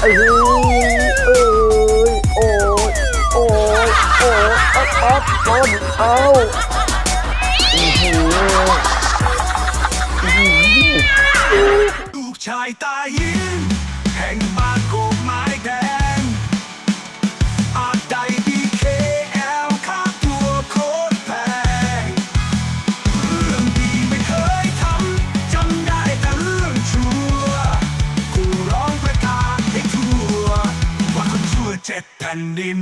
เอ้ยเอ้ยโอ้ยโอ้ยโอ้ยอ๊อบอ๊อบต้นเอาอื้อหือ ลูกชายตาย ดิน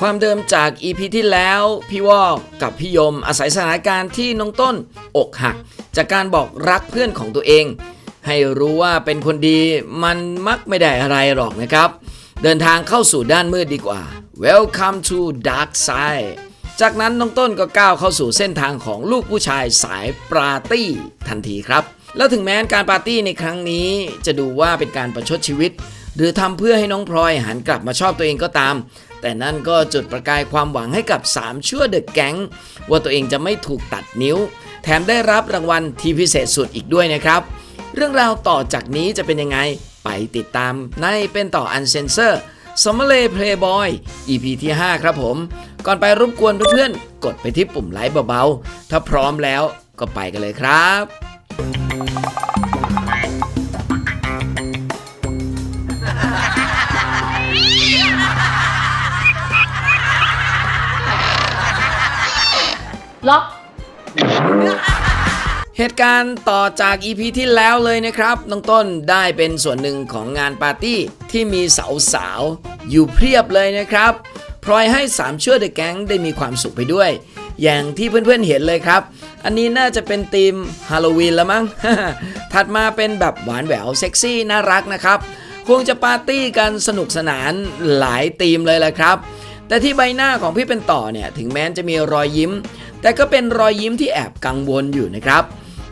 ความเดิมจาก EP ที่แล้ว พี่วอกกับพี่ยมอาศัยสถานการณ์ที่น้องต้นอกหัก จากการบอกรักเพื่อนของตัวเอง ให้รู้ว่าเป็นคนดีมันมักไม่ได้อะไรหรอกนะครับ เดินทางเข้าสู่ด้านมืดดีกว่า Welcome to Dark Side จากนั้นน้องต้นก็ก้าวเข้าสู่เส้นทางของลูกผู้ชายสายปาร์ตี้ทันทีครับ แล้วถึงแม้การปาร์ตี้ในครั้งนี้จะดูว่าเป็นการประชดชีวิต หรือทำเพื่อให้น้องพลอยหันกลับมาชอบตัวเองก็ตาม แต่นั่นก็จุดประกายความหวังให้กับ 3 ชั่วเดอะแก๊งว่าตัวเองจะไม่ถูกตัดนิ้ว แถมได้รับรางวัลที่พิเศษสุดอีกด้วยนะครับ เรื่องราวต่อจากนี้จะเป็นยังไงไปติดตามในเป็นต่ออันเซนเซอร์สมเลเพลย์บอย EP ที่ 5 ครับผม ก่อนไปรบกวนเพื่อนๆ กดไปที่ปุ่มไลค์เบาๆ ถ้าพร้อมแล้วก็ไปกันเลยครับ ล็อก เหตุการณ์ต่อจาก EP ที่แล้วเลยนะครับน้องต้นได้เป็นส่วนหนึ่งของงานปาร์ตี้ที่มีสาวๆอยู่เพียบเลยนะครับพลอยให้สามเชั่วเดอะแก๊งได้มีความสุขไปด้วย อย่างที่เพื่อนๆเห็นเลยครับ อันนี้น่าจะเป็นธีมฮาโลวีนแล้วมั้ง ถัดมาเป็นแบบหวานแหววเซ็กซี่น่ารักนะครับ คงจะปาร์ตี้กันสนุกสนานหลายธีมเลยแหละครับ แต่ที่ใบหน้าของพี่เป็นต่อเนี่ย ถึงแม้จะมีรอยยิ้ม แต่ก็เป็นรอยยิ้มที่แอบกังวลอยู่นะครับ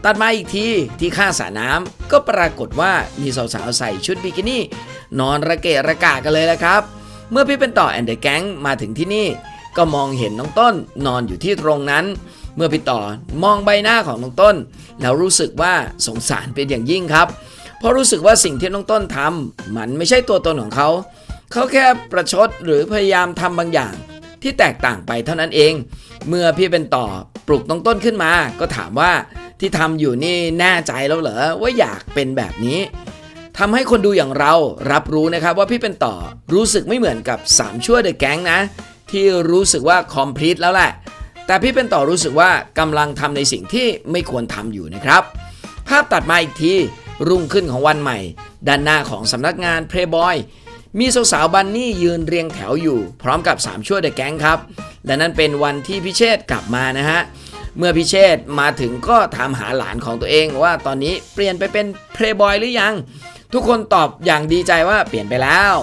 ตัดมาอีกทีที่ข้างสระน้ำก็ปรากฏว่ามีสาวๆใส่ชุดบิกินี่ นอนระเกะระกะกันเลยละครับ เมื่อพี่เป็นต่อแอนเดอร์แก๊งมาถึงที่นี่ ก็มองเห็นน้องต้นนอนอยู่ที่ตรงนั้น เมื่อพี่ต่อมองใบหน้าของน้องต้น แล้วรู้สึกว่าสงสารเป็นอย่างยิ่งครับ เพราะรู้สึกว่าสิ่งที่น้องต้นทำมันไม่ใช่ตัวตนของเขาเขาแค่ประชดหรือพยายามทำบางอย่างที่แตกต่างไปเท่านั้นเอง เมื่อพี่เป็นต่อปลุกน้องต้นขึ้นมา ก็ถามว่าที่ทำอยู่นี่แน่ใจแล้วเหรอว่าอยากเป็นแบบนี้ทำให้คนดูอย่างเรารับรู้นะครับว่าพี่เป็นต่อรู้สึกไม่เหมือนกับ3ชั่วเดอะแก๊งนะ ที่รู้สึกว่าคอมพลีทแล้วแหละ แต่พี่เป็นต่อรู้สึกว่ากำลังทำในสิ่งที่ไม่ควรทำอยู่นะครับ ภาพตัดมาอีกทีรุ่งขึ้นของวันใหม่ ด้านหน้าของสำนักงาน Playboy มีสาวๆบันนี่ยืนเรียงแถวอยู่ พร้อมกับ3ชั่วเดอะแก๊งครับ และนั่นเป็นวันที่พิเชษกลับมานะฮะเมื่อพิเชษมาถึงก็ถามหาหลานของตัวเองว่าตอนนี้เปลี่ยนไปเป็น Playboy หรือยัง ทุกคนตอบอย่างดีใจว่าเปลี่ยนไปแล้ว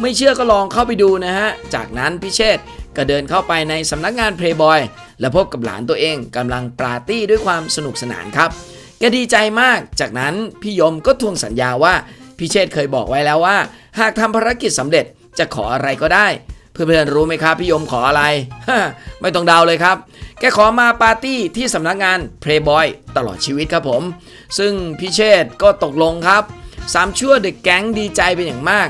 ไม่เชื่อก็ลองเข้าไปดูนะฮะ จากนั้นพิเชษก็เดินเข้าไปในสำนักงาน Playboy และพบกับหลานตัวเองกำลังปาร์ตี้ด้วยความสนุกสนานครับแกดีใจมาก จากนั้นพี่ยมก็ทวงสัญญาว่าพี่เชษเคยบอกไว้แล้วว่า หากทำภารกิจสำเร็จจะขออะไรก็ได้ เพื่อนๆรู้ไหมครับพี่ยมขออะไร ไม่ต้องเดาเลยครับ แกขอมาปาร์ตี้ที่สำนักงาน Playboy ตลอดชีวิตครับผม ซึ่งพี่เชษก็ตกลงครับสามชั่วเด็กแก๊งดีใจเป็นอย่างมาก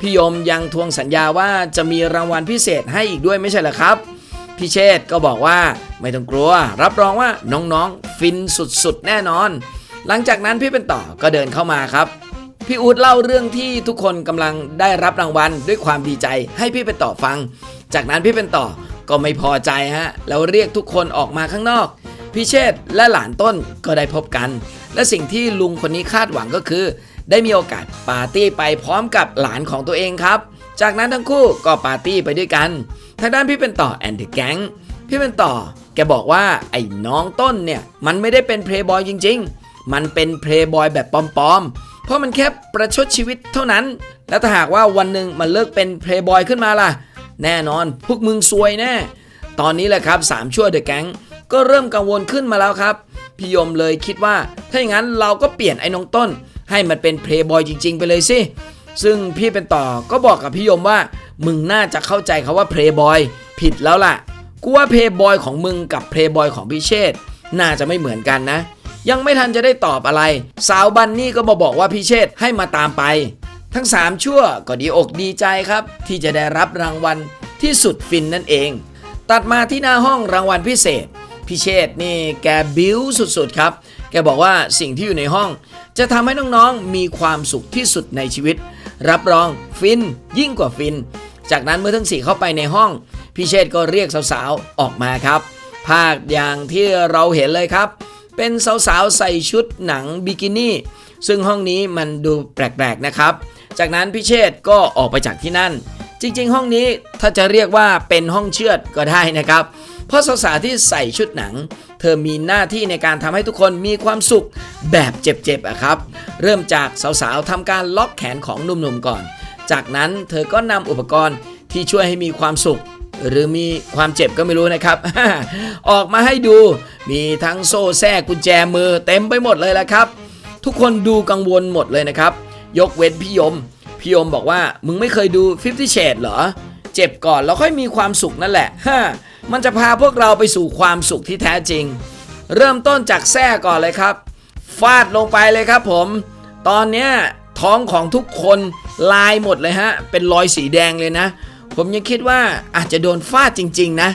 พี่ยมยังทวงสัญญาว่าจะมีรางวัลพิเศษให้อีกด้วยไม่ใช่หรอครับ พี่เชษก็บอกว่าไม่ต้องกลัว รับรองว่าน้องๆ ฟินสุดๆ แน่นอน หลังจากนั้นพี่เป็นต่อก็เดินเข้ามาครับ พี่อู๊ดเล่าเรื่องที่ทุกคนกำลังได้รับรางวัลด้วยความดีใจให้พี่เป็นต่อฟัง จากนั้นพี่เป็นต่อก็ไม่พอใจฮะแล้วเรียกทุกคนออกมาข้างนอกพี่เชษฐ์และหลานต้นก็ได้พบกัน และสิ่งที่ลุงคนนี้คาดหวังก็คือ ได้มีโอกาสปาร์ตี้ไปพร้อมกับหลานของตัวเองครับ จากนั้นทั้งคู่ก็ปาร์ตี้ไปด้วยกัน ทางด้านพี่เป็นต่อแอนด์แก๊งพี่เป็นต่อแกบอกว่าไอ้น้องต้นเนี่ยมันไม่ได้เป็นเพลย์บอยจริง ๆ มันเป็นเพลย์บอยแบบปลอมๆ เพราะมันแค่ประชดชีวิตเท่านั้น แล้วถ้าหากว่าวันหนึ่งมันเลิกเป็นเพลย์บอยขึ้นมาล่ะ แน่นอนพวกมึงซวยแน่ ตอนนี้แหละครับสามชั่วเดอะแก๊งก็เริ่มกังวลขึ้นมาแล้วครับ พี่ยมเลยคิดว่า ถ้าอย่างนั้นเราก็เปลี่ยนไอ้น้องต้น ให้มันเป็นเพลย์บอยจริง ๆ ไปเลยสิ ซึ่งพี่เป็นต่อก็บอกกับพี่ยมว่า มึงน่าจะเข้าใจเขาว่าเพลย์บอยผิดแล้วล่ะ กูว่าเพลย์บอยของมึงกับเพลย์บอยของพี่เชษฐ์น่าจะไม่เหมือนกันนะ ยังไม่ทันจะได้ตอบอะไร สาวบันนี่ก็มาบอกว่าพี่เชษให้มาตามไป ทั้ง 3 ชั่วก็ดีอกดีใจครับ ที่จะได้รับรางวัลที่สุดฟินนั่นเอง ตัดมาที่หน้าห้องรางวัลพิเศษพี่เชษนี่แกบิ้วสุดๆครับ แกบอกว่าสิ่งที่อยู่ในห้อง จะทำให้น้องๆมีความสุขที่สุดในชีวิต รับรองฟินยิ่งกว่าฟิน จากนั้นเมื่อทั้งสี่เข้าไปในห้องพี่เชษก็เรียกสาวๆออกมาครับภาพอย่างที่เราเห็นเลยครับ เป็นสาวๆใส่ชุดหนังบิกินี่ ซึ่งห้องนี้มันดูแปลกๆนะครับ จากนั้นพี่เชษก็ออกไปจากที่นั่น จริงๆ ห้องนี้ถ้าจะเรียกว่าเป็นห้องเชือดก็ได้นะครับ เพราะสาวๆที่ใส่ชุดหนัง เธอมีหน้าที่ในการทำให้ทุกคนมีความสุขแบบเจ็บๆอะครับ เริ่มจากสาวๆทำการล็อกแขนของหนุ่มๆก่อน จากนั้นเธอก็นำอุปกรณ์ที่ช่วยให้มีความสุข หรือมีความเจ็บก็ไม่รู้นะครับ ออกมาให้ดูมีทั้งโซ่แทรกกุญแจมือเต็มไปหมดเลยละครับ ทุกคนดูกังวลหมดเลยนะครับ ยกเว้นพี่ยม พี่ยมบอกว่ามึงไม่เคยดู Fifty Shades เหรอ เจ็บก่อนแล้วค่อยมีความสุขนั่นแหละฮะมันจะพาพวกเราไปสู่ความสุขที่แท้จริง เริ่มต้นจากแท้ก่อนเลยครับ ฟาดลงไปเลยครับผม ตอนเนี้ยท้องของทุกคนลายหมดเลยฮะ เป็นรอยสีแดงเลยนะ ผมยังคิดว่าอาจจะโดนฟาดจริง ๆ นะ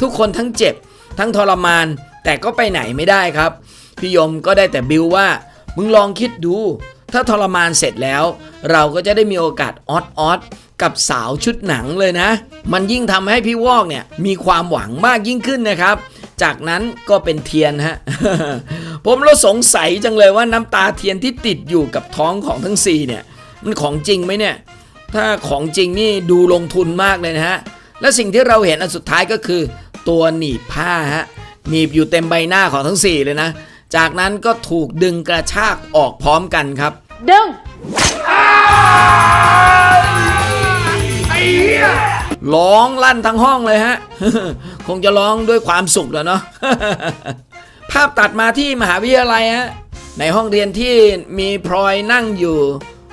ทุกคนทั้งเจ็บ ทั้งทรมาน แต่ก็ไปไหนไม่ได้ครับ พี่ยมก็ได้แต่บิวว่า มึงลองคิดดู ถ้าทรมานเสร็จแล้ว เราก็จะได้มีโอกาสออดออดกับสาวชุดหนังเลยนะ มันยิ่งทำให้พี่วอกเนี่ยมีความหวังมากยิ่งขึ้นนะครับ จากนั้นก็เป็นเทียนฮะ ผมเราสงสัยจังเลยว่าน้ำตาเทียนที่ติดอยู่กับท้องของทั้งสี่เนี่ย มันของจริงไหมเนี่ย ถ้าของจริงนี่ดูลงทุนมากเลยนะฮะ และสิ่งที่เราเห็นอันสุดท้ายก็คือ ตัวหนีบผ้าฮะหนีบอยู่เต็มใบหน้าของทั้ง 4 เลยนะ จากนั้นก็ถูกดึงกระชากออกพร้อมกันครับ ดึงร้องลั่นทั้งห้องเลยฮะ คงจะร้องด้วยความสุขแล้วเนาะ ภาพตัดมาที่มหาวิทยาลัยฮะ ในห้องเรียนที่มีพลอยนั่งอยู่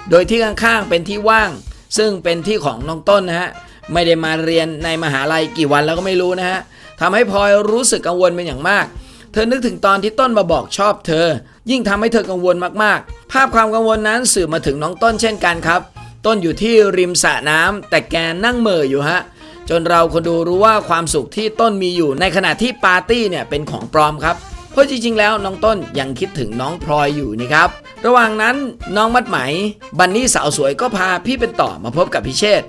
โดยที่ข้างๆเป็นที่ว่าง ซึ่งเป็นที่ของน้องต้นนะฮะไม่ได้มาเรียนในมหาลัยกี่วันแล้วก็ไม่รู้นะฮะทำให้พลอยรู้สึกกังวลเป็นอย่างมาก เธอนึกถึงตอนที่ต้นมาบอกชอบเธอ ยิ่งทำให้เธอกังวลมากๆ ภาพความกังวลนั้นสื่อมาถึงน้องต้นเช่นกันครับ ต้นอยู่ที่ริมสระน้ำแต่แกนั่งเม่ออยู่ฮะจนเราคนดูรู้ว่าความสุขที่ต้นมีอยู่ในขณะที่ปาร์ตี้เนี่ยเป็นของปลอมครับ เพราะจริงๆ แล้วน้องต้นยังคิดถึงน้องพลอยอยู่นี่ครับ ระหว่างนั้นน้องมัดไหม บันนี่สาวสวยก็พาพี่เป็นต่อมาพบกับพิเชษฐ์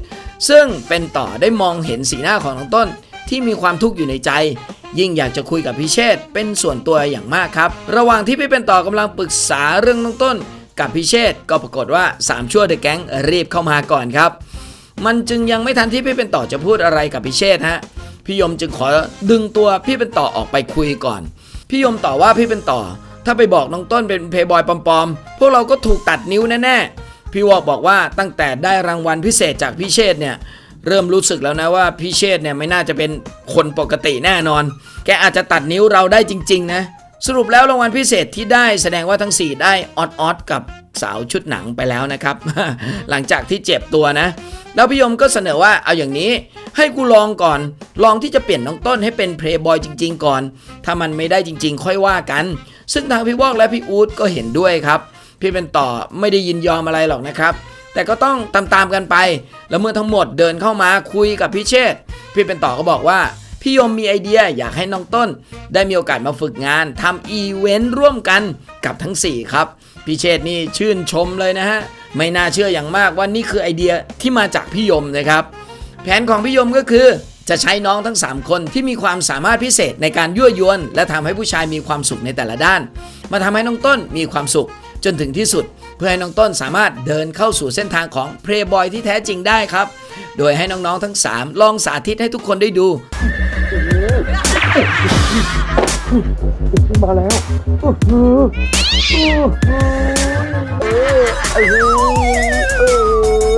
ซึ่งเป็นต่อได้มองเห็นสีหน้าของน้องต้นที่มีความทุกข์อยู่ในใจ ยิ่งอยากจะคุยกับพิเชษฐ์เป็นส่วนตัวอย่างมากครับ ระหว่างที่พี่เป็นต่อกำลังปรึกษาเรื่องน้องต้น กับพิเชษฐ์ก็ปรากฏว่าสามชั่วเดอะแก๊งรีบเข้ามาก่อนครับ มันจึงยังไม่ทันที่พี่เป็นต่อจะพูดอะไรกับพิเชษฐ์ฮะพี่ยมจึงขอดึงตัวพี่เป็นต่อออกไปคุยก่อน พี่ยมต่อว่าพี่เป็นต่อ ถ้าไปบอกน้องต้นเป็นเพย์บอยปลอมๆ พวกเราก็ถูกตัดนิ้วแน่ๆ พี่วอกบอกว่าตั้งแต่ได้รางวัลพิเศษจากพี่เชษเนี่ยเริ่มรู้สึกแล้วนะว่าพี่เชษเนี่ยไม่น่าจะเป็นคนปกติแน่นอน แกอาจจะตัดนิ้วเราได้จริง ๆ นะ สรุปแล้วรางวัลพิเศษที่ได้แสดงว่าทั้ง 4 ได้ออดออดกับสาวชุดหนังไปแล้วนะครับ หลังจากที่เจ็บตัวนะ แล้วพี่ยมก็เสนอว่าเอาอย่างนี้ ให้กูลองก่อน ลองที่จะเปลี่ยนน้องต้นให้เป็นเพลย์บอยจริง ๆ ก่อน ถ้ามันไม่ได้จริง ๆ ค่อยว่ากัน ซึ่งทางพี่วอกและพี่อู๊ดก็เห็นด้วยครับ พี่เป็นต่อไม่ได้ยินยอมอะไรหรอกนะครับ แต่ก็ต้องตามๆกันไป แล้วเมื่อทั้งหมดเดินเข้ามาคุยกับพี่เชษพี่เป็นต่อก็บอกว่า พี่ยมมีไอเดียอยากให้น้องต้น ได้มีโอกาสมาฝึกงานทำอีเวนต์ร่วมกันกับทั้ง 4 ครับ พี่เชษฐ์นี่ชื่นชมเลยนะฮะ ไม่น่าเชื่ออย่างมากว่านี่คือไอเดียที่มาจากพี่ยมนะครับ แผนของพี่ยมก็คือจะใช้น้องทั้ง 3 คนที่มีความสามารถพิเศษในการยั่วยวน และทำให้ผู้ชายมีความสุขในแต่ละด้าน มาทำให้น้องต้นมีความสุข จนถึงที่สุด เพื่อให้น้องต้นสามารถเดินเข้าสู่เส้นทางของเพลย์บอยที่แท้จริงได้ครับ โดยให้น้องๆทั้ง 3 ลองสาธิตให้ทุกคนได้ดูมาแล้วอื้อออื้อหือเอ้ยไอ้หือเอ้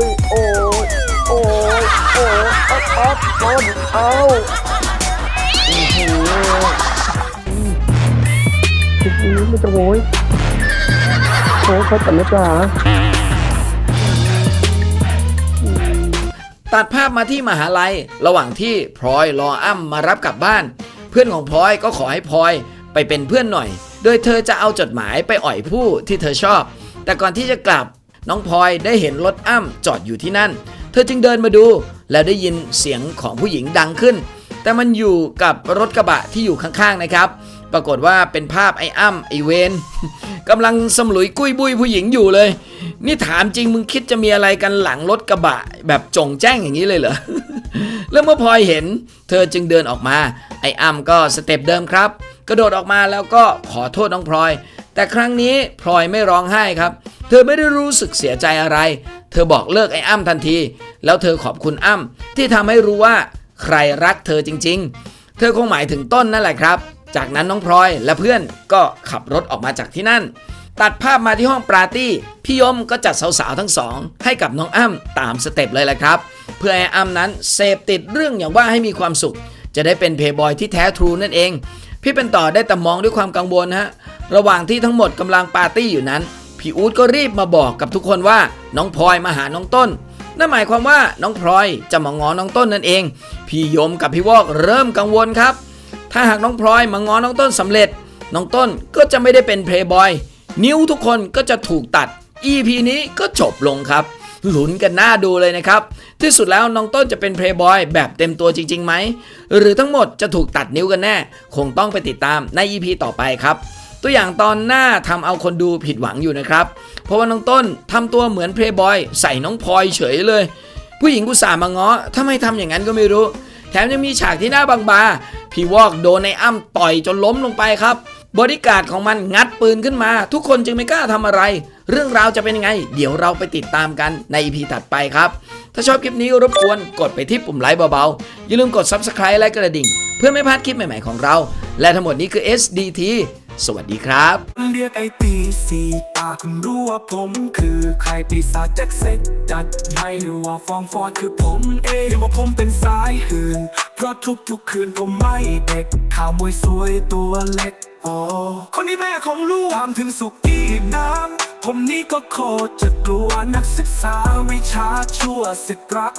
ยโอ้ยโอ้ยโอ้ยอัดอัดต้นเอาอื้อหืออื้อหือมันจะโวย โอ้ยเขาตัดนะจ๊ะตัดภาพมาที่มหาลัย ระหว่างที่พลอยรออ้ำมารับกลับบ้าน เพื่อนของพลอยก็ขอให้พลอยไปเป็นเพื่อนหน่อย โดยเธอจะเอาจดหมายไปอ่อยผู้ที่เธอชอบ แต่ก่อนที่จะกลับน้องพลอยได้เห็นรถอ้ำจอดอยู่ที่นั่น เธอจึงเดินมาดู แล้วได้ยินเสียงของผู้หญิงดังขึ้น แต่มันอยู่กับรถกระบะที่อยู่ข้างๆนะครับ ปรากฏว่าเป็นภาพไอ้อ้ำไอ้เวนกำลังสำลุยกุ้ยบุยผู้หญิงอยู่เลย นี่ถามจริงมึงคิดจะมีอะไรกันหลังรถกระบะ แบบจงแจ้งอย่างนี้เลยเหรอ แล้วเมื่อพลอยเห็น เธอจึงเดินออกมา ไอ้อ้ำก็สเต็ปเดิมครับ กระโดดออกมาแล้วก็ขอโทษน้องพลอย แต่ครั้งนี้พลอยไม่ร้องไห้ครับ เธอไม่ได้รู้สึกเสียใจอะไร เธอบอกเลิกไอ้อ้ำทันที แล้วเธอขอบคุณอ้ำที่ทำให้รู้ว่าใครรักเธอจริง ๆ เธอคงหมายถึงต้นนั่นแหละครับ จากนั้นน้องพลอยและเพื่อนก็ขับรถออกมาจากที่นั่น ตัดภาพมาที่ห้องปาร์ตี้พี่ยมก็จัดสาวๆทั้งสอง ให้กับน้องอ้ำตามสเต็ปเลยแหละครับ เพื่อให้อ้ำนั้นเสพติดเรื่องอย่างว่าให้มีความสุข จะได้เป็นเพย์บอยที่แท้ทรูนั่นเอง พี่เป็นต่อได้แต่มองด้วยความกังวลฮะระหว่างที่ทั้งหมดกำลังปาร์ตี้อยู่นั้นพี่อู๊ดก็รีบมาบอกกับทุกคนว่าน้องพลอยมาหาน้องต้นนั่นหมายความว่าน้องพลอยจะมางอน้องต้นนั่นเอง พี่ยมกับพี่วอกเริ่มกังวลครับ ถ้าหากน้องพลอยมางอน้องต้นสำเร็จ น้องต้นก็จะไม่ได้เป็นเพลย์บอย นิ้วทุกคนก็จะถูกตัด EP นี้ก็จบลงครับ ลุ้นกันหน้าดูเลยนะครับ ที่สุดแล้วน้องต้นจะเป็นเพลย์บอยแบบเต็มตัวจริงๆไหม หรือทั้งหมดจะถูกตัดนิ้วกันแน่ คงต้องไปติดตามใน EP ต่อไปครับ ตัวอย่างตอนหน้าทำเอาคนดูผิดหวังอยู่นะครับ เพราะว่าน้องต้นทำตัวเหมือนเพลย์บอยใส่น้องพลอยเฉยเลย ผู้หญิงกุสามาง้อถ้าไมทำอย่างนั้นก็ไม่รู้ แถมยังมีฉากที่หน้าบางบา พี่วอกโดนในอ้ำต่อยจนล้มลงไปครับ บริการของมันงัดปืนขึ้นมา ทุกคนจึงไม่กล้าทำอะไร เรื่องราวจะเป็นยังไง เดี๋ยวเราไปติดตามกันในอีพีถัดไปครับ ถ้าชอบคลิปนี้รบกวนกดไปที่ปุ่มไลค์เบาๆ อย่าลืมกด Subscribe และกระดิ่ง เพื่อไม่พลาดคลิปใหม่ๆของเรา และทั้งหมดนี้คือ SDT สวัสดีครับ เรียกไอ้ปีสีตาคุณรู้ว่าผมคือใครปีศาจแจ็คเซ็ตจัดให้หรือว่าฟองฟอดคือผมเองว่าผมเป็นสายหื่นเพราะทุกๆคืนผมไม่เด็ก ข่าวมวยสวยตัวเล็ก โอ้ คนนี้แม่ของลูกตามถึงสุกี้น้ำผมนี่ก็โคตรจะกลัวนักศึกษาวิชาชั่วสิทธรัก